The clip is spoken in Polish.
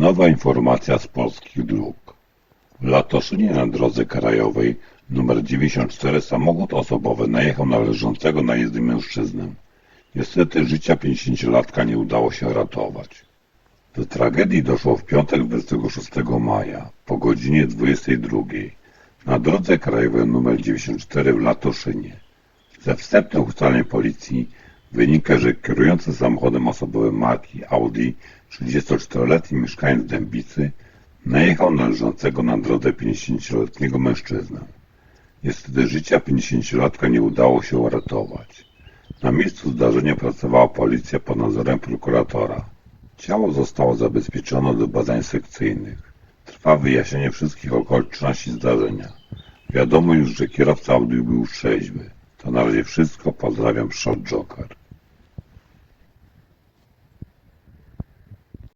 Nowa informacja z polskich dróg. W Latoszynie na drodze krajowej nr 94 samochód osobowy najechał na leżącego na jezdni mężczyznę. Niestety życia 50-latka nie udało się ratować. Do tragedii doszło w piątek 26 maja po godzinie 22 na drodze krajowej nr 94 w Latoszynie. Ze wstępnych ustaleń policji wynika, że kierujący samochodem osobowym marki Audi 34-letni mieszkaniec Dębicy najechał na leżącego na drodze 50-letniego mężczyznę. Niestety życia 50-latka nie udało się uratować. Na miejscu zdarzenia pracowała policja pod nadzorem prokuratora. Ciało zostało zabezpieczone do badań sekcyjnych. Trwa wyjaśnienie wszystkich okoliczności zdarzenia. Wiadomo już, że kierowca Audi był trzeźwy. To na razie wszystko. Pozdrawiam, Shot Joker.